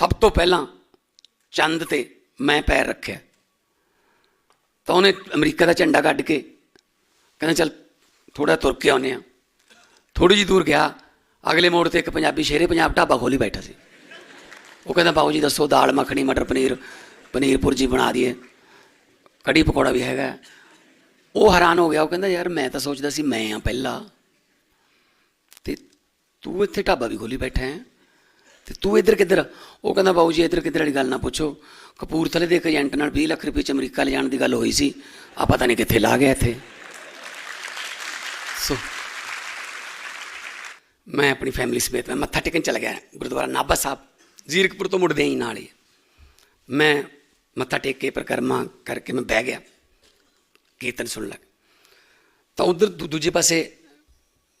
ਸਭ ਤੋਂ ਪਹਿਲਾਂ ਚੰਦ ਤੇ ਮੈਂ ਪੈਰ ਰੱਖਿਆ। ਤਾਂ ਉਹਨੇ ਅਮਰੀਕਾ ਦਾ ਝੰਡਾ ਕੱਢ ਕੇ ਕਹਿੰਦਾ, ਚੱਲ ਥੋੜਾ ਤੁਰ ਕੇ ਆਉਨੇ ਆ ਥੋੜੀ ਜਿਹੀ ਦੂਰ ਗਿਆ। ਅਗਲੇ ਮੋੜ ਤੇ ਇੱਕ ਪੰਜਾਬੀ ਸ਼ੇਰੇ ਪੰਜਾਬ ਢਾਬਾ ਖੋਲੀ ਬੈਠਾ ਸੀ। ਉਹ ਕਹਿੰਦਾ ਬਾਬੂ ਜੀ ਦੱਸੋ, ਦਾਲ, ਮੱਖਣੀ, ਮਟਰ, ਪਨੀਰ ਪਨੀਰ ਪੁਰਜੀ ਬਣਾ ਦਈਏ। ਕੜੀ ਪਕੌੜਾ ਵੀ ਹੈਗਾ। ਉਹ ਹੈਰਾਨ ਹੋ ਗਿਆ। ਉਹ ਕਹਿੰਦਾ, ਯਾਰ ਮੈਂ ਤਾਂ ਸੋਚਦਾ ਸੀ ਮੈਂ ਆ ਪਹਿਲਾਂ। ਤੇ ਤੂੰ ਇੱਥੇ ਢਾਬਾ ਵੀ ਖੋਲੀ ਬੈਠਾ ਹੈ। ਤੇ ਤੂੰ ਇੱਧਰ ਕਿੱਧਰ ਉਹ ਕਹਿੰਦਾ, ਬਾਊ ਜੀ, ਇੱਧਰ ਕਿੱਧਰ ਵਾਲੀ ਗੱਲ ਨਾ ਪੁੱਛੋ। ਕਪੂਰਥਲੇ ਦੇ ਇੱਕ ਏਜੰਟ ਨਾਲ 20 ਲੱਖ ਰੁਪਏ ਚ ਅਮਰੀਕਾ ਲਿਜਾਣ ਦੀ ਗੱਲ ਹੋਈ ਸੀ। ਆ ਪਤਾ ਨਹੀਂ ਕਿੱਥੇ ਲਾ ਗਿਆ ਇੱਥੇ। ਸੋ ਮੈਂ ਆਪਣੀ ਫੈਮਿਲੀ ਸਮੇਤ ਮੈਂ ਮੱਥਾ ਟੇਕਣ ਚਲਾ ਗਿਆ ਗੁਰਦੁਆਰਾ ਨਾਭਾ ਸਾਹਿਬ। ਜ਼ੀਰਕਪੁਰ ਤੋਂ ਮੁੜਦੇ ਹੀ ਨਾਲ ਹੀ। ਮੈਂ ਮੱਥਾ ਟੇਕ ਕੇ ਪ੍ਰਕਰਮਾ ਕਰਕੇ ਮੈਂ ਬਹਿ ਗਿਆ। ਕੀਰਤਨ ਸੁਣ ਲੱਗ। ਤਾਂ ਉਧਰ ਦੂਜੇ ਪਾਸੇ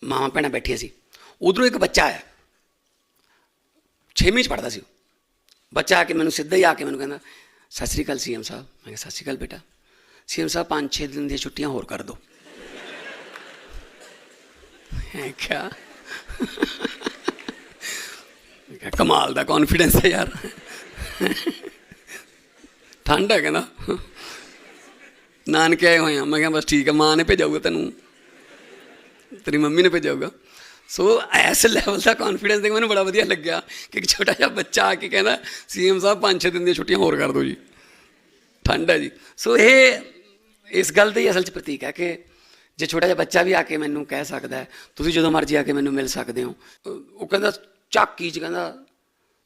ਮਾਵਾਂ ਭੈਣਾਂ ਬੈਠੀਆਂ ਸੀ। ਉਧਰੋਂ ਇੱਕ ਬੱਚਾ ਆਇਆ। ਛੇਵੀਂ ਚ ਪੜਦਾ ਸੀ ਉਹ ਬੱਚਾ ਆ ਕੇ ਮੈਨੂੰ ਸਿੱਧਾ ਹੀ ਆ ਕੇ ਮੈਨੂੰ ਕਹਿੰਦਾ ਸਤਿ ਸ੍ਰੀ ਅਕਾਲ ਸੀਐਮ ਸਾਹਿਬ ਮੈਂ ਕਿਹਾ ਸਤਿ ਸ੍ਰੀ ਅਕਾਲ ਬੇਟਾ ਸੀਐਮ ਸਾਹਿਬ ਪੰਜ ਛੇ ਦਿਨ ਦੀਆਂ ਛੁੱਟੀਆਂ ਹੋਰ ਕਰ ਦਿਓ ਹੈ ਕਿਆ ਕਿਹਾ ਕਮਾਲ ਦਾ ਕੌਨਫੀਡੈਂਸ ਹੈ ਯਾਰ ਠੰਡ ਹੈ ਕਹਿੰਦਾ ਨਾਨਕੇ ਆਏ ਹੋਏ ਆ ਮੈਂ ਕਿਹਾ ਬਸ ਠੀਕ ਹੈ ਮਾਂ ਨੇ ਭੇਜਾਊਗਾ ਤੈਨੂੰ ਤੇਰੀ ਮੰਮੀ ਨੇ ਭੇਜਾਊਗਾ ਸੋ ਐਸ ਲੈਵਲ ਦਾ ਕੌਨਫੀਡੈਂਸ ਦੇਖ ਮੈਨੂੰ ਬੜਾ ਵਧੀਆ ਲੱਗਿਆ ਕਿ ਇੱਕ ਛੋਟਾ ਜਿਹਾ ਬੱਚਾ ਆ ਕੇ ਕਹਿੰਦਾ ਸੀਐਮ ਸਾਹਿਬ ਪੰਜ ਛੇ ਦਿਨ ਦੀਆਂ ਛੁੱਟੀਆਂ ਹੋਰ ਕਰ ਦਿਓ ਜੀ ਠੰਡ ਹੈ ਜੀ ਸੋ ਇਹ ਇਸ ਗੱਲ ਦਾ ਹੀ ਅਸਲ 'ਚ ਪ੍ਰਤੀਕ ਹੈ ਕਿ ਜੇ ਛੋਟਾ ਜਿਹਾ ਬੱਚਾ ਵੀ ਆ ਕੇ ਮੈਨੂੰ ਕਹਿ ਸਕਦਾ ਤੁਸੀਂ ਜਦੋਂ ਮਰਜ਼ੀ ਆ ਕੇ ਮੈਨੂੰ ਮਿਲ ਸਕਦੇ ਹੋ ਉਹ ਕਹਿੰਦਾ ਝਾਕੀ 'ਚ ਕਹਿੰਦਾ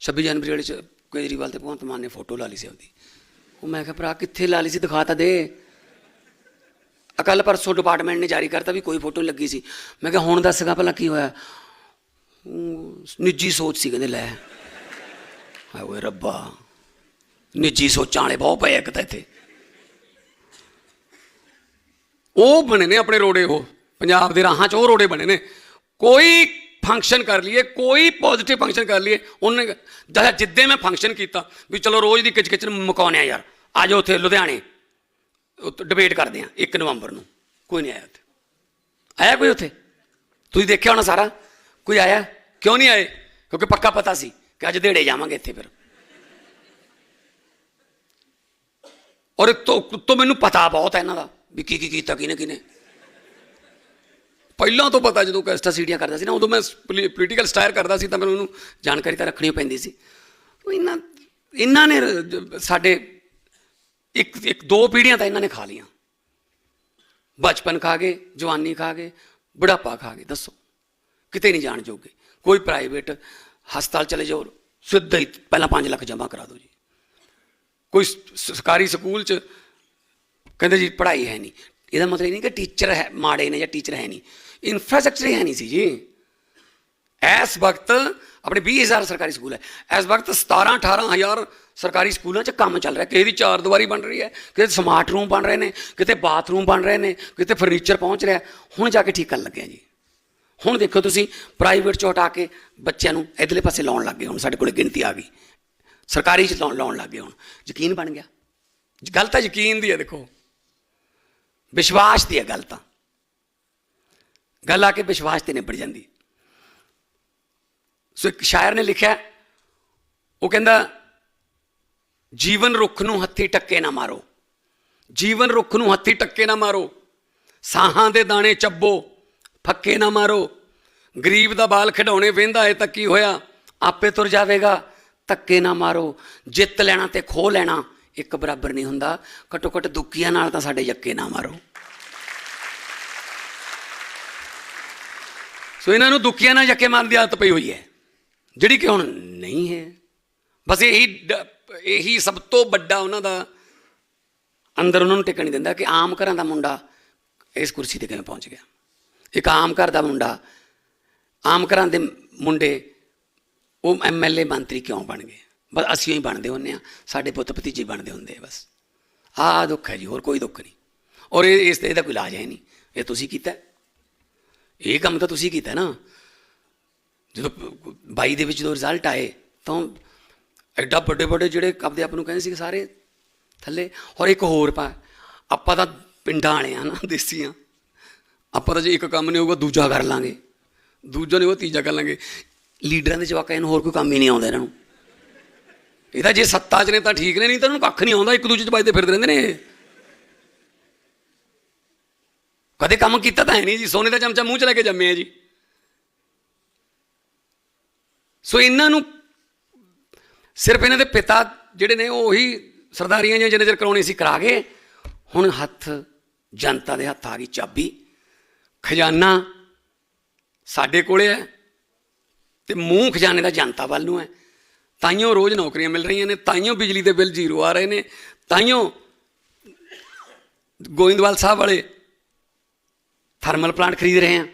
26 ਜਨਵਰੀ ਵਾਲੇ 'ਚ ਕੇਜਰੀਵਾਲ ਤੇ ਭਗਵੰਤ ਮਾਨ ਨੇ ਫੋਟੋ ਲਾ ਲਈ ਸੀ ਉਹਦੀ ਉਹ ਮੈਂ ਕਿਹਾ ਭਰਾ ਕਿੱਥੇ ਲਾ ਲਈ ਸੀ ਦਿਖਾ ਤਾਂ ਦੇ ਅਕਲ ਪਰਸੋਂ ਡਿਪਾਰਟਮੈਂਟ ਨੇ ਜਾਰੀ ਕਰਤਾ ਵੀ ਕੋਈ ਫੋਟੋ ਨਹੀਂ ਲੱਗੀ ਸੀ। ਮੈਂ ਕਿਹਾ, ਹੁਣ ਦੱਸਗਾ ਭਲਾ ਕੀ ਹੋਇਆ? ਨਿੱਜੀ ਸੋਚ ਸੀ ਕਹਿੰਦੇ, ਲੈ। ਹਾਏ ਓਏ ਰੱਬਾ। ਨਿੱਜੀ ਸੋਚਾਂ ਵਾਲੇ ਬਹੁਤ ਪਏ ਇੱਕ ਤਾਂ ਇੱਥੇ। ਉਹ ਬਣੇ ਨੇ ਆਪਣੇ ਰੋੜੇ ਉਹ, ਪੰਜਾਬ ਦੇ ਰਾਹਾਂ 'ਚ ਉਹ ਰੋੜੇ ਬਣੇ ਨੇ। ਕੋਈ ਫੰਕਸ਼ਨ ਕਰ ਲਈਏ, ਕੋਈ ਪੋਜ਼ਿਟਿਵ ਫੰਕਸ਼ਨ ਕਰ ਲਈਏ, ਉਹਨੇ ਜਦ ਜਿੱਦੇ ਮੈਂ ਫੰਕਸ਼ਨ ਕੀਤਾ, ਵੀ ਚਲੋ ਰੋਜ਼ ਦੀ ਕਿਚ ਕਿਚ ਨੂੰ ਮੁਕਾਉਣੇ ਆ ਯਾਰ। ਆ ਜਾਓ ਉੱਥੇ ਲੁਧਿਆਣੇ। ਡਿਬੇਟ ਕਰਦੇ ਆ 1 ਨਵੰਬਰ ਨੂੰ। ਕੋਈ ਨਹੀਂ ਆਇਆ ਉੱਥੇ। ਆਇਆ ਕੋਈ ਉੱਥੇ? ਤੁਸੀਂ ਦੇਖਿਆ ਹੋਣਾ ਸਾਰਾ? ਕੋਈ ਆਇਆ? ਕਿਉਂ ਨਹੀਂ ਆਏ? ਕਿਉਂਕਿ ਪੱਕਾ ਪਤਾ ਸੀ ਕਿ ਅੱਜ ਦੇੜੇ ਜਾਵਾਂਗੇ ਇੱਥੇ ਫਿਰ। ਔਰ ਤੋਂ ਤੋਂ ਮੈਨੂੰ ਪਤਾ ਬਹੁਤ ਹੈ ਇਹਨਾਂ ਦਾ ਵੀ ਕੀ ਕੀ ਕੀਤਾ ਕਿਨੇ ਕਿਨੇ ਪਹਿਲਾਂ ਤੋਂ ਪਤਾ ਜਦੋਂ ਕੈਸਟਾ ਸੀਡੀਆਂ ਕਰਦਾ ਸੀ ਨਾ, ਉਦੋਂ ਮੈਂ ਪੋਲੀਟੀਕਲ ਸਟਾਇਰ ਕਰਦਾ ਸੀ ਤਾਂ ਮੈਨੂੰ ਉਹਨੂੰ ਜਾਣਕਾਰੀ ਤਾਂ ਰੱਖਣੀ ਪੈਂਦੀ ਸੀ। ਇਹਨਾਂ ਇਹਨਾਂ ਨੇ ਸਾਡੇ ਇੱਕ ਇੱਕ, ਦੋ ਪੀੜ੍ਹੀਆਂ ਤਾਂ ਇਹਨਾਂ ਨੇ ਖਾ ਲੀਆਂ ਬਚਪਨ ਖਾ ਗਏ, ਜਵਾਨੀ ਖਾ ਗਏ, ਬੁਢਾਪਾ ਖਾ ਗਏ, ਦੱਸੋ। ਕਿਤੇ ਨਹੀਂ ਜਾਣ ਜੋਗੇ। ਕੋਈ ਪ੍ਰਾਈਵੇਟ ਹਸਪਤਾਲ ਚਲੇ ਜਾਓ, ਸਿੱਧਾ ਹੀ ਪਹਿਲਾਂ 5 ਲੱਖ ਜਮ੍ਹਾਂ ਕਰਾ ਦਿਓ ਜੀ। ਕੋਈ ਸਰਕਾਰੀ ਸਕੂਲ ਚ ਕਹਿੰਦੇ ਜੀ ਪੜ੍ਹਾਈ ਹੈ ਨਹੀਂ। ਇਹਦਾ ਮਤਲਬ ਇਹ ਨਹੀਂ ਕਿ ਟੀਚਰ ਹੈ, ਮਾੜੇ ਨੇ ਜਾਂ ਟੀਚਰ ਹੈ ਨਹੀਂ। ਇਨਫਰਾਸਟ੍ਰਕਚਰ ਹੈ ਨਹੀਂ ਸੀ ਜੀ। ਇਸ ਵਕਤ ਆਪਣੇ 20000 ਸਰਕਾਰੀ ਸਕੂਲ ਹੈ। ਇਸ ਵਕਤ 17 18000 ਸਰਕਾਰੀ ਸਕੂਲਾਂ 'ਚ ਕੰਮ ਚੱਲ ਰਿਹਾ। ਕਿਸੇ ਦੀ ਚਾਰ ਦੀਵਾਰੀ ਬਣ ਰਹੀ ਹੈ, ਕਿਤੇ ਸਮਾਰਟ ਰੂਮ ਬਣ ਰਹੇ ਨੇ, ਕਿਤੇ ਬਾਥਰੂਮ ਬਣ ਰਹੇ ਨੇ, ਕਿਤੇ ਫਰਨੀਚਰ ਪਹੁੰਚ ਰਿਹਾ ਹੁਣ ਜਾ ਕੇ ਠੀਕ ਕਰਨ ਲੱਗਿਆ ਜੀ। ਹੁਣ ਦੇਖੋ ਤੁਸੀਂ ਪ੍ਰਾਈਵੇਟ ਚੋਂ ਹਟਾ ਕੇ ਬੱਚਿਆਂ ਨੂੰ ਇਧਰਲੇ ਪਾਸੇ ਲਾਉਣ ਲੱਗ ਗਏ ਹੁਣ, ਸਾਡੇ ਕੋਲੇ ਗਿਣਤੀ ਆ ਗਈ। ਸਰਕਾਰੀ ਚ ਲਾਉਣ ਲਾਉਣ ਲੱਗ ਗਏ ਹੁਣ। ਯਕੀਨ ਬਣ ਗਿਆ? ਗੱਲ ਤਾਂ ਯਕੀਨ ਦੀ ਹੈ, ਦੇਖੋ। ਵਿਸ਼ਵਾਸ ਦੀ ਹੈ ਗੱਲ ਤਾਂ। ਗੱਲ ਆ ਕੇ ਵਿਸ਼ਵਾਸ ਤੇ ਨਿਬੜ ਜਾਂਦੀ। ਸੋ ਇੱਕ ਸ਼ਾਇਰ ਨੇ ਲਿਖਿਆ, ਉਹ ਕਹਿੰਦਾ, ਜੀਵਨ ਰੁੱਖ ਨੂੰ ਹੱਥੀ ਟੱਕੇ ਨਾ ਮਾਰੋ। ਜੀਵਨ ਰੁੱਖ ਨੂੰ ਹੱਥੀ ਟੱਕੇ ਨਾ ਮਾਰੋ। ਸਾਹਾਂ ਦੇ ਦਾਣੇ ਚੱਬੋ, ਫੱਕੇ ਨਾ ਮਾਰੋ। ਗਰੀਬ ਦਾ ਬਾਲ ਖਿਡਾਉਣੇ ਵੇਂਦਾ ਏ ਤਾਂ ਕੀ ਹੋਇਆ? ਆਪੇ ਤੁਰ ਜਾਵੇਗਾ, ਧੱਕੇ ਨਾ ਮਾਰੋ। ਜਿੱਤ ਲੈਣਾ ਤੇ ਖੋ ਲੈਣਾ, ਇੱਕ ਬਰਾਬਰ ਨਹੀਂ ਹੁੰਦਾ। ਘੱਟੋ ਘੱਟ ਦੁੱਕੀਆਂ ਨਾਲ ਤਾਂ ਸਾਡੇ ਯੱਕੇ ਨਾ ਮਾਰੋ। ਸੋ ਇਹਨਾਂ ਨੂੰ ਦੁੱਕੀਆਂ ਨਾਲ ਯੱਕੇ ਮਾਰਨ ਦੀ ਆਦਤ ਪਈ ਹੋਈ ਹੈ। ਜਿਹੜੀ ਕਿ ਹੁਣ ਨਹੀਂ ਹੈ। ਬਸ ਇਹੀ ਡ- ਇਹੀ ਸਭ ਤੋਂ ਵੱਡਾ ਉਹਨਾਂ ਦਾ ਅੰਦਰ ਉਹਨਾਂ ਨੂੰ ਟਿਕਣ ਨਹੀਂ ਦਿੰਦਾ ਕਿ ਆਮ ਘਰਾਂ ਦਾ ਮੁੰਡਾ ਇਸ ਕੁਰਸੀ ਤੇ ਕਿਵੇਂ ਪਹੁੰਚ ਗਿਆ। ਇੱਕ ਆਮ ਘਰ ਦਾ ਮੁੰਡਾ, ਆਮ ਘਰਾਂ ਦੇ ਮੁੰਡੇ, ਉਹ ਐਮਐਲਏ ਮੰਤਰੀ ਕਿਉਂ ਬਣ ਗਏ? ਬਸ ਅਸੀਂ ਹੀ ਬਣਦੇ ਹੁੰਨੇ ਆ ਸਾਡੇ ਪੁੱਤ ਭਤੀਜੇ ਬਣਦੇ ਹੁੰਦੇ ਆ ਬਸ। ਆਹ ਦੁੱਖ ਹੈ ਜੀ, ਹੋਰ ਕੋਈ ਦੁੱਖ ਨਹੀਂ। ਔਰ ਇਹ ਇਸ ਤੇ ਇਹਦਾ ਕੋਈ ਇਲਾਜ ਹੈ ਨਹੀਂ। ਇਹ ਤੁਸੀਂ ਕੀਤਾ। ਇਹ ਕੰਮ ਤਾਂ ਤੁਸੀਂ ਕੀਤਾ ਨਾ। ਜਦੋਂ 22 ਦੇ ਵਿੱਚ ਜਦੋਂ ਰਿਜ਼ਲਟ ਆਏ, ਤਾਂ ਐਡਾ ਵੱਡੇ ਵੱਡੇ ਜਿਹੜੇ ਆਪਦੇ ਆਪ ਨੂੰ ਕਹਿੰਦੇ ਸੀ ਸਾਰੇ ਥੱਲੇ। ਔਰ ਇੱਕ ਹੋਰ ਪਾ ਆਪਾਂ ਤਾਂ ਪਿੰਡਾਂ ਵਾਲੇ ਆ ਨਾ, ਦੇਸੀਆਂ। ਆਪਾਂ ਤਾਂ ਜੇ ਇੱਕ ਕੰਮ ਨਹੀਂ ਹੋਊਗਾ, ਦੂਜਾ ਕਰ ਲਾਂਗੇ। ਦੂਜਾ ਨਹੀਂ ਉਹ ਤੀਜਾ ਕਰ ਲਾਂਗੇ। ਲੀਡਰਾਂ ਦੇ ਜਵਾਕਾਂ ਨੂੰ ਹੋਰ ਕੋਈ ਕੰਮ ਹੀ ਨਹੀਂ ਆਉਂਦਾ ਇਹਨਾਂ ਨੂੰ। ਇਹ ਤਾਂ ਜੇ ਸੱਤਾ 'ਚ ਨੇ ਤਾਂ ਠੀਕ ਨੇ, ਨਹੀਂ ਤਾਂ ਉਹਨੂੰ ਕੱਖ ਨਹੀਂ ਆਉਂਦਾ, ਇੱਕ ਦੂਜੇ 'ਚ ਵੱਜਦੇ ਫਿਰਦੇ ਰਹਿੰਦੇ ਨੇ ਇਹ। ਕਦੇ ਕੰਮ ਕੀਤਾ ਤਾਂ ਹੈ ਨਹੀਂ ਜੀ, ਸੋਨੇ ਦਾ ਚਮਚਾ ਮੂੰਹ 'ਚ ਲੈ ਕੇ ਜੰਮੇ ਆ ਜੀ। ਸੋ ਇਹਨਾਂ ਨੂੰ ਸਿਰਫ ਇਹਨਾਂ ਦੇ ਪਿਤਾ ਜਿਹੜੇ ਨੇ ਉਹ ਉਹੀ ਸਰਦਾਰੀਆਂ ਜਿਹੀਆਂ ਜਿੰਨੇ ਚਿਰ ਕਰਾਉਣੀ ਸੀ ਕਰਾ ਗਏ। ਹੁਣ ਹੱਥ ਜਨਤਾ ਦੇ ਹੱਥ ਆ ਗਈ ਚਾਬੀ। ਖਜ਼ਾਨਾ ਸਾਡੇ ਕੋਲੇ ਹੈ ਤੇ ਮੂੰਹ ਖਜ਼ਾਨੇ ਦਾ ਜਨਤਾ ਵੱਲ ਨੂੰ ਹੈ। ਤਾਈਓ ਰੋਜ਼ ਨੌਕਰੀਆਂ ਮਿਲ ਰਹੀਆਂ ਨੇ ਤਾਈਓ ਬਿਜਲੀ ਦੇ ਬਿੱਲ ਜ਼ੀਰੋ ਆ ਰਹੇ ਨੇ ਤਾਈਓ ਗੋਇੰਦਵਾਲ ਸਾਹਿਬ ਵਾਲੇ ਥਰਮਲ ਪਲਾਂਟ ਖਰੀਦ ਰਹੇ ਆ।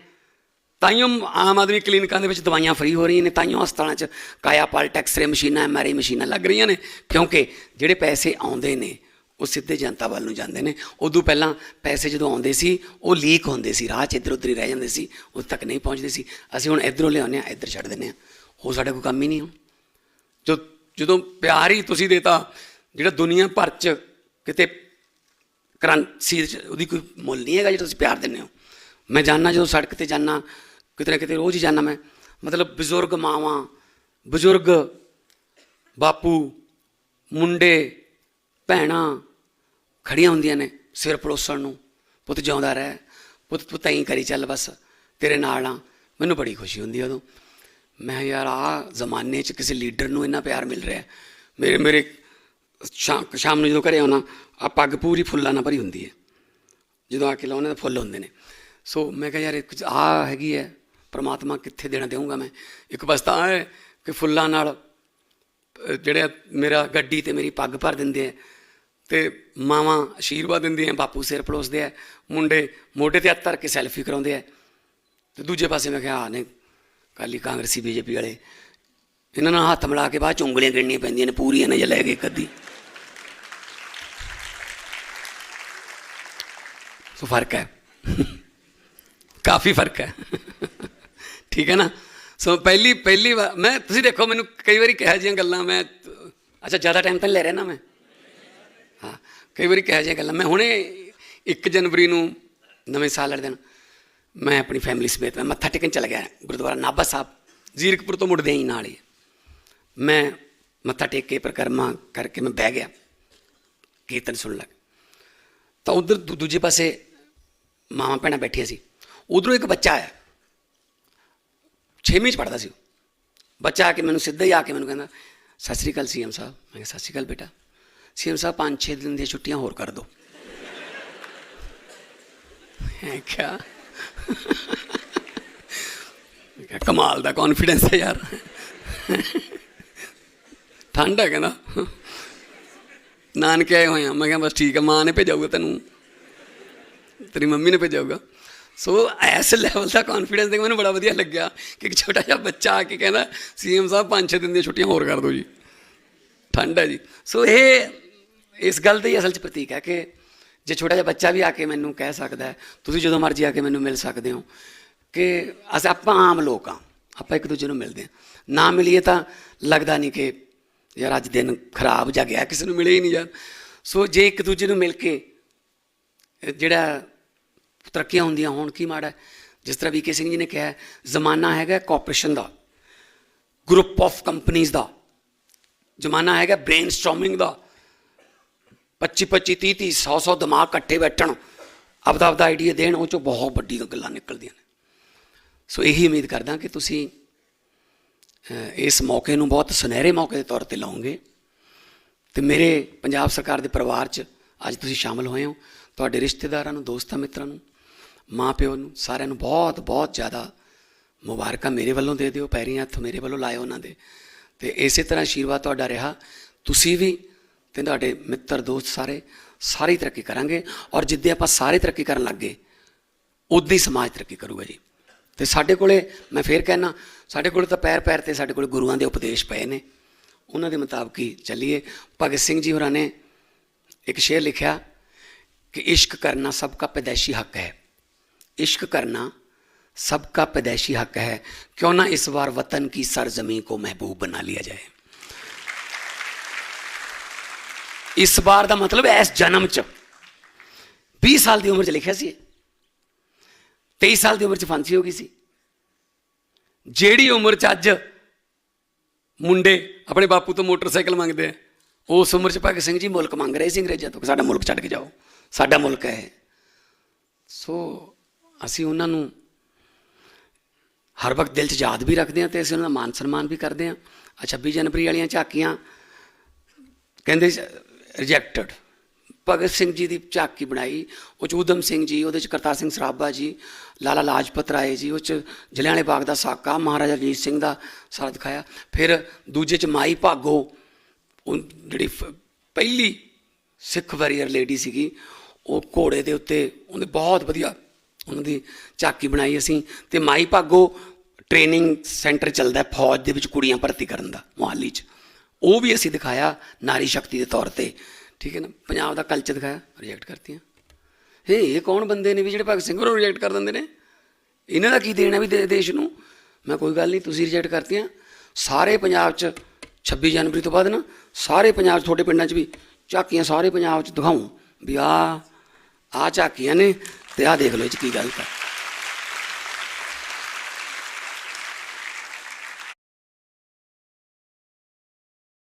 ਤਾਈਓ ਆਮ ਆਦਮੀ ਕਲੀਨਿਕਾਂ ਦੇ ਵਿੱਚ ਦਵਾਈਆਂ ਫ੍ਰੀ ਹੋ ਰਹੀਆਂ ਨੇ, ਤਾਈਓ ਹਸਪਤਾਲਾਂ 'ਚ ਕਾਇਆ ਪਲਟ ਐਕਸਰੇ ਮਸ਼ੀਨਾਂ ਐਮਆਰਆਈ ਮਸ਼ੀਨਾਂ ਲੱਗ ਰਹੀਆਂ ਨੇ, ਕਿਉਂਕਿ ਜਿਹੜੇ ਪੈਸੇ ਆਉਂਦੇ ਨੇ, ਉਹ ਸਿੱਧੇ ਜਨਤਾ ਵੱਲ ਨੂੰ ਜਾਂਦੇ ਨੇ। ਉਦੋਂ ਪਹਿਲਾਂ ਪੈਸੇ ਜਦੋਂ ਆਉਂਦੇ ਸੀ, ਉਹ ਲੀਕ ਹੁੰਦੇ ਸੀ, ਰਾਹ 'ਚ ਇੱਧਰ ਉੱਧਰ ਹੀ ਰਹਿ ਜਾਂਦੇ ਸੀ, ਉਦ ਤੱਕ ਨਹੀਂ ਪਹੁੰਚਦੇ ਸੀ। ਅਸੀਂ ਹੁਣ ਇੱਧਰੋਂ ਲਿਆਉਂਦੇ ਆ ਇੱਧਰ ਛੱਡ ਦਿੰਦੇ ਆ ਉਹ ਸਾਡਾ ਕੋਈ ਕੰਮ ਹੀ ਨਹੀਂ ਹੁਣ ਜੋ, ਜਦੋਂ ਪਿਆਰ ਹੀ ਤੁਸੀਂ ਦੇਤਾ, ਜਿਹੜਾ ਦੁਨੀਆ ਭਰ 'ਚ ਕਿਤੇ ਕਰੰਸੀ 'ਚ ਉਹਦੀ ਕੋਈ ਮੁੱਲ ਨਹੀਂ ਹੈਗਾ ਜਿਹੜਾ ਤੁਸੀਂ ਪਿਆਰ ਦਿੰਦੇ ਹੋ। ਮੈਂ ਜਾਣਨਾ ਜਦੋਂ ਸੜਕ ਤੇ ਜਾਣਾ ਕਿਤੇ ਨਾ ਕਿਤੇ ਰੋਜ਼ ਹੀ ਜਾਣਾ ਮੈਂ। ਮਤਲਬ ਬਜ਼ੁਰਗ ਮਾਵਾਂ, ਬਜ਼ੁਰਗ ਬਾਪੂ, ਮੁੰਡੇ, ਭੈਣਾਂ ਖੜੀਆਂ ਹੁੰਦੀਆਂ ਨੇ ਸਿਰ ਪੜੋਸਣ ਨੂੰ। ਪੁੱਤ ਜਿਉਂਦਾ ਰਹਿ, ਪੁੱਤ ਤੂੰ ਤਾਂ ਹੀ ਕਰੀ ਚੱਲ ਬਸ, ਤੇਰੇ ਨਾਲ ਆ। ਮੈਨੂੰ ਬੜੀ ਖੁਸ਼ੀ ਹੁੰਦੀ ਆ ਉਦੋਂ। ਮੈਂ ਯਾਰ ਆ ਜ਼ਮਾਨੇ 'ਚ ਕਿਸੇ ਲੀਡਰ ਨੂੰ ਇੰਨਾ ਪਿਆਰ ਮਿਲ ਰਿਹਾ। ਮੇਰੇ ਮੇਰੇ ਸ਼ਾਮ ਸ਼ਾਮ ਨੂੰ ਜਦੋਂ ਘਰੇ ਆਉਣਾ, ਆ ਪੱਗ ਪੂਰੀ ਫੁੱਲਾਂ ਨਾਲ ਭਰੀ ਹੁੰਦੀ ਹੈ। ਜਦੋਂ ਆ ਕੇ ਲਾਉਣੇ ਤਾਂ ਫੁੱਲ ਹੁੰਦੇ ਨੇ। ਸੋ ਮੈਂ ਕਿਹਾ, ਯਾਰ ਇਹ ਕੁਝ ਆ ਹੈਗੀ ਹੈ ਪ੍ਰਮਾਤਮਾ ਕਿੱਥੇ ਦੇਣਾ ਦੇਵਾਂਗਾ ਮੈਂ? ਇੱਕ ਬਸ ਤਾਂ ਹੈ ਕਿ ਫੁੱਲਾਂ ਨਾਲ ਜਿਹੜੇ ਮੇਰਾ ਗੱਡੀ ਤੇ ਮੇਰੀ ਪੱਗ ਭਰ ਦਿੰਦੇ ਆ ਤੇ ਮਾਵਾਂ ਆਸ਼ੀਰਵਾਦ ਦਿੰਦੀਆਂ ਬਾਪੂ ਸਿਰ ਪਲੋਸਦੇ ਆ, ਮੁੰਡੇ ਮੋਢੇ ਤੇ ਹੱਥ ਧਰ ਕੇ ਸੈਲਫੀ ਕਰਾਉਂਦੇ ਆ। ਤੇ ਦੂਜੇ ਪਾਸੇ ਮੈਂ ਕਿਹਾ ਆ ਨੇ ਕਾਲੀ ਕਾਂਗਰਸੀ, ਬੀਜੇਪੀ ਵਾਲੇ, ਇਹਨਾਂ ਨਾਲ ਹੱਥ ਮਿਲਾ ਕੇ ਬਾਅਦ ਚ ਉਂਗਲੀਆਂ ਗਿਣਨੀਆਂ ਪੈਂਦੀਆਂ ਨੇ ਪੂਰੀਆਂ ਨਾ ਲੈ ਕੇ ਕਦੀ ਸੋ ਫ਼ਰਕ ਹੈ। ਕਾਫੀ ਫ਼ਰਕ ਹੈ। ਠੀਕ ਹੈ ਨਾ? ਸੋ ਪਹਿਲੀ ਪਹਿਲੀ ਵਾਰ ਮੈਂ ਤੁਸੀਂ ਦੇਖੋ, ਮੈਨੂੰ ਕਈ ਵਾਰੀ ਕਿਹਾ ਜੀਆਂ ਗੱਲਾਂ, ਮੈਂ ਅੱਛਾ, ਜ਼ਿਆਦਾ ਟਾਈਮ ਤਾਂ ਨਹੀਂ ਲੈ ਰਿਹਾ ਨਾ ਮੈਂ? ਹਾਂ, ਕਈ ਵਾਰੀ ਕਿਹਾ ਜੀਆਂ ਗੱਲਾਂ। ਮੈਂ ਹੁਣੇ 1 ਜਨਵਰੀ ਨੂੰ ਨਵੇਂ ਸਾਲ ਵਾਲੇ ਦਿਨ ਮੈਂ ਆਪਣੀ ਫੈਮਿਲੀ ਸਮੇਤ ਮੈਂ ਮੱਥਾ ਟੇਕਣ ਚਲਾ ਗਿਆ, ਗੁਰਦੁਆਰਾ ਨਾਭਾ ਸਾਹਿਬ। ਜ਼ੀਰਕਪੁਰ ਤੋਂ ਮੁੜਦੇ ਹੀ ਨਾਲ ਹੀ। ਮੈਂ ਮੱਥਾ ਟੇਕ ਕੇ ਪ੍ਰਕਰਮਾ ਕਰਕੇ ਮੈਂ ਬਹਿ ਗਿਆ। ਕੀਰਤਨ ਸੁਣ ਲੱਗ। ਤਾਂ ਉਧਰ ਦੂਜੇ ਪਾਸੇ ਮਾਵਾਂ ਭੈਣਾਂ ਬੈਠੀਆਂ ਸੀ। ਉਧਰੋਂ ਇੱਕ ਬੱਚਾ ਆਇਆ। ਛੇਵੀਂ ਚ ਪੜਦਾ ਸੀ ਉਹ। ਬੱਚਾ ਆ ਕੇ ਮੈਨੂੰ ਸਿੱਧਾ ਹੀ ਆ ਕੇ ਮੈਨੂੰ ਕਹਿੰਦਾ, ਸਤਿ ਸ੍ਰੀ ਅਕਾਲ ਸੀਐਮ ਸਾਹਿਬ। ਮੈਂ ਕਿਹਾ, ਸਤਿ ਸ੍ਰੀ ਅਕਾਲ ਬੇਟਾ। ਸੀਐਮ ਸਾਹਿਬ, ਪੰਜ ਛੇ ਦਿਨ ਦੀਆਂ ਛੁੱਟੀਆਂ ਹੋਰ ਕਰ ਦਿਓ ਮੈਂ ਕਿਹਾ ਕਮਾਲ ਦਾ ਕੌਨਫੀਡੈਂਸ ਹੈ ਯਾਰ। ਠੰਡ ਹੈ ਕਹਿੰਦਾ। ਨਾਨਕੇ ਆਏ ਹੋਏ ਆ। ਮੈਂ ਕਿਹਾ, ਬਸ ਠੀਕ ਹੈ ਮਾਂ ਨੇ ਭੇਜਾਊਗਾ ਤੈਨੂੰ। ਤੇਰੀ ਮੰਮੀ ਨੇ ਭੇਜਾਊਗਾ ਸੋ ਐਸ ਲੈਵਲ ਦਾ ਕੌਨਫੀਡੈਂਸ ਦੇਖ ਮੈਨੂੰ ਬੜਾ ਵਧੀਆ ਲੱਗਿਆ ਕਿ ਇੱਕ ਛੋਟਾ ਜਿਹਾ ਬੱਚਾ ਆ ਕੇ ਕਹਿੰਦਾ ਸੀਐਮ ਸਾਹਿਬ, ਪੰਜ ਛੇ ਦਿਨ ਦੀਆਂ ਛੁੱਟੀਆਂ ਹੋਰ ਕਰ ਦਿਓ ਜੀ। ਠੰਡ ਹੈ ਜੀ। ਸੋ ਇਹ ਇਸ ਗੱਲ ਦਾ ਹੀ ਅਸਲ 'ਚ ਪ੍ਰਤੀਕ ਹੈ ਕਿ ਜੇ ਛੋਟਾ ਜਿਹਾ ਬੱਚਾ ਵੀ ਆ ਕੇ ਮੈਨੂੰ ਕਹਿ ਸਕਦਾ ਹੈ, ਤੁਸੀਂ ਜਦੋਂ ਮਰਜ਼ੀ ਆ ਕੇ ਮੈਨੂੰ ਮਿਲ ਸਕਦੇ ਹੋ ਕਿ ਅਸੀਂ ਆਪਾਂ ਆਮ ਲੋਕ ਆ ਆਪਾਂ ਇੱਕ ਦੂਜੇ ਨੂੰ ਮਿਲਦੇ ਹਾਂ। ਨਾ ਮਿਲੀਏ ਤਾਂ ਲੱਗਦਾ ਨਹੀਂ ਕਿ ਯਾਰ ਅੱਜ ਦਿਨ ਖਰਾਬ ਜਾ ਗਿਆ, ਕਿਸੇ ਨੂੰ ਮਿਲੇ ਹੀ ਨਹੀਂ ਯਾਰ। ਸੋ ਜੇ ਇੱਕ ਦੂਜੇ ਨੂੰ ਮਿਲ ਕੇ ਜਿਹੜਾ ਤਰੱਕੀਆਂ ਹੁੰਦੀਆਂ ਹੋਣ, ਕੀ ਮਾੜਾ ਜਿਸ ਤਰ੍ਹਾਂ ਵੀਕੇ ਸਿੰਘ ਜੀ ਨੇ ਕਿਹਾ ਜ਼ਮਾਨਾ ਹੈਗਾ ਕੋਆਪਰੇਸ਼ਨ ਦਾ ਗਰੁੱਪ ਆਫ ਕੰਪਨੀਆਂ ਦਾ, ਜ਼ਮਾਨਾ ਹੈਗਾ ਬ੍ਰੇਨਸਟਾਰਮਿੰਗ ਦਾ। 25 25 30 30 100 100 ਦਿਮਾਗ ਇਕੱਠੇ ਬੈਠਣ, ਆਪਦਾ ਆਪਦਾ ਆਈਡੀਆ ਦੇਣ, ਉਹ ਚੋਂ ਬਹੁਤ ਵੱਡੀਆਂ ਗੱਲਾਂ ਨਿਕਲਦੀਆਂ ਨੇ। ਸੋ ਇਹੀ ਉਮੀਦ ਕਰਦਾ ਕਿ ਤੁਸੀਂ ਇਸ ਮੌਕੇ ਨੂੰ ਬਹੁਤ ਸੁਨਹਿਰੇ ਮੌਕੇ ਦੇ ਤੌਰ ਤੇ ਲਾਓਗੇ। ਤੇ ਮੇਰੇ ਪੰਜਾਬ ਸਰਕਾਰ ਦੇ ਪਰਿਵਾਰ 'ਚ ਅੱਜ ਤੁਸੀਂ ਸ਼ਾਮਲ ਹੋਏ ਹੋ। ਤੁਹਾਡੇ ਰਿਸ਼ਤੇਦਾਰਾਂ ਨੂੰ, ਦੋਸਤਾਂ ਮਿੱਤਰਾਂ ਨੂੰ ਮਾਂ ਪਿਓ ਨੂੰ ਸਾਰਿਆਂ ਨੂੰ ਬਹੁਤ ਬਹੁਤ ਜ਼ਿਆਦਾ ਮੁਬਾਰਕਾਂ ਮੇਰੇ ਵੱਲੋਂ ਦੇ ਦਿਓ, ਪੈਰੀ ਹੱਥ ਮੇਰੇ ਵੱਲੋਂ ਲਾਇਓ ਉਹਨਾਂ ਦੇ। ਤੇ ਇਸੇ ਤਰ੍ਹਾਂ ਆਸ਼ੀਰਵਾਦ ਤੁਹਾਡਾ ਰਿਹਾ। ਤੁਸੀਂ ਵੀ ਤੇ ਤੁਹਾਡੇ ਮਿੱਤਰ, ਦੋਸਤ ਸਾਰੇ, ਸਾਰੀ ਤਰੱਕੀ ਕਰਾਂਗੇ ਔਰ ਜਿੱਦੇ ਆਪਾਂ ਸਾਰੇ ਤਰੱਕੀ ਕਰਨ ਲੱਗ ਗਏ ਉਦੋਂ ਹੀ ਸਮਾਜ ਤਰੱਕੀ ਕਰੂਗਾ ਜੀ। ਤੇ ਸਾਡੇ ਕੋਲੇ, ਮੈਂ ਫੇਰ ਕਹਿਣਾ ਸਾਡੇ ਕੋਲੇ ਤਾਂ ਪੈਰ ਪੈਰ ਤੇ ਸਾਡੇ ਕੋਲੇ ਗੁਰੂਆਂ ਦੇ ਉਪਦੇਸ਼ ਪਏ ਨੇ। ਉਹਨਾਂ ਦੇ ਮੁਤਾਬਕ ਹੀ ਚੱਲੀਏ। ਭਗਤ ਸਿੰਘ ਜੀ ਹੋਰਾਂ ਨੇ ਇੱਕ ਸ਼ੇਅਰ ਲਿਖਿਆ ਕਿ ਇਸ਼ਕ ਕਰਨਾ ਸਭ ਦਾ ਪੈਦਾਇਸ਼ੀ ਹੱਕ ਹੈ। इश्क करना सबका पैदाइशी हक है क्यों ना इस बार वतन की सरजमी को महबूब बना लिया जाए ਇਸ ਵਾਰ ਦਾ ਮਤਲਬ ਇਸ ਜਨਮ ਚ 20 ਸਾਲ ਦੀ ਉਮਰ ਚ ਲਿਖਿਆ ਸੀ 23 ਸਾਲ ਦੀ ਉਮਰ ਚ ਫਾਂਸੀ ਹੋ ਗਈ ਸੀ ਜਿਹੜੀ ਉਮਰ ਚ ਅੱਜ ਮੁੰਡੇ ਆਪਣੇ ਬਾਪੂ ਤੋਂ ਮੋਟਰਸਾਈਕਲ ਮੰਗਦੇ ਆ ਉਸ ਉਮਰ 'ਚ ਭਗਤ ਸਿੰਘ ਜੀ ਮੁਲਕ ਮੰਗ ਰਹੇ ਸੀ ਅੰਗਰੇਜ਼ਾਂ ਤੋਂ ਕਿ ਸਾਡਾ ਮੁਲਕ ਛੱਡ ਕੇ ਜਾਓ ਸਾਡਾ ਮੁਲਕ ਹੈ ਇਹ। ਸੋ ਅਸੀਂ ਉਹਨਾਂ ਨੂੰ ਹਰ ਵਕਤ ਦਿਲ 'ਚ ਯਾਦ ਵੀ ਰੱਖਦੇ ਹਾਂ ਤੇ ਅਸੀਂ ਉਹਨਾਂ ਦਾ ਮਾਨ ਸਨਮਾਨ ਵੀ ਕਰਦੇ ਹਾਂ। ਆ 26 ਜਨਵਰੀ ਵਾਲੀਆਂ ਝਾਕੀਆਂ ਕਹਿੰਦੇ ਰਿਜੈਕਟਡ ਭਗਤ ਸਿੰਘ ਜੀ ਦੀ ਝਾਕੀ ਬਣਾਈ, ਉਹ 'ਚ ਊਧਮ ਸਿੰਘ ਜੀ, ਉਹਦੇ ਚ ਕਰਤਾਰ ਸਿੰਘ ਸਰਾਭਾ ਜੀ, ਲਾਲਾ ਲਾਜਪਤ ਰਾਏ ਜੀ, ਉਹ ਚ ਜਲਿਆਂਵਾਲੇ ਬਾਗ ਦਾ ਸਾਕਾ, ਮਹਾਰਾਜਾ ਰਣਜੀਤ ਸਿੰਘ ਦਾ ਸਾਰਾ ਦਿਖਾਇਆ। ਫਿਰ ਦੂਜੇ ਚ ਮਾਈ ਭਾਗੋ, ਉਹ ਜਿਹੜੀ ਫ- ਪਹਿਲੀ ਸਿੱਖ ਵਾਰੀਅਰ ਲੇਡੀ ਸੀਗੀ, ਉਹ ਘੋੜੇ ਦੇ ਉੱਤੇ ਉਹਨੇ ਬਹੁਤ ਵਧੀਆ ਉਹਨਾਂ ਦੀ ਝਾਕੀ ਬਣਾਈ ਅਸੀਂ ਤੇ ਮਾਈ ਭਾਗੋ ਟ੍ਰੇਨਿੰਗ ਸੈਂਟਰ ਚੱਲਦਾ ਫੌਜ ਦੇ ਵਿੱਚ ਕੁੜੀਆਂ ਭਰਤੀ ਕਰਨ ਦਾ, ਮੁਹਾਲੀ 'ਚ। ਉਹ ਵੀ ਅਸੀਂ ਦਿਖਾਇਆ ਨਾਰੀ ਸ਼ਕਤੀ ਦੇ ਤੌਰ ਤੇ। ਠੀਕ ਹੈ ਨਾ? ਪੰਜਾਬ ਦਾ ਕਲਚਰ ਦਿਖਾਇਆ ਰਿਜੈਕਟ ਕਰਤੀਆਂ। ਹੇ, ਇਹ ਕੌਣ ਬੰਦੇ ਨੇ ਵੀ ਜਿਹੜੇ ਭਗਤ ਸਿੰਘ ਨੂੰ ਰਿਜੈਕਟ ਕਰ ਦਿੰਦੇ ਨੇ? ਇਹਨਾਂ ਦਾ ਕੀ ਦੇਣਾ ਵੀ ਦੇ- ਦੇਸ਼ ਨੂੰ? ਮੈਂ ਕੋਈ ਗੱਲ ਨਹੀਂ, ਤੁਸੀਂ ਰਿਜੈਕਟ ਕਰਤੀਆਂ। ਸਾਰੇ ਪੰਜਾਬ 'ਚ 26 ਜਨਵਰੀ ਤੋਂ ਬਾਅਦ ਨਾ, ਸਾਰੇ ਪੰਜਾਬ 'ਚ, ਤੁਹਾਡੇ ਪਿੰਡਾਂ 'ਚ ਵੀ ਝਾਕੀਆਂ ਸਾਰੇ ਪੰਜਾਬ 'ਚ ਦਿਖਾਉਂ। ਵੀ ਆ ਆ ਝਾਕੀਆਂ ਨੇ ਤੇ ਆ ਦੇਖ ਲਓ ਇਹ 'ਚ ਕੀ ਗੱਲ ਕਰ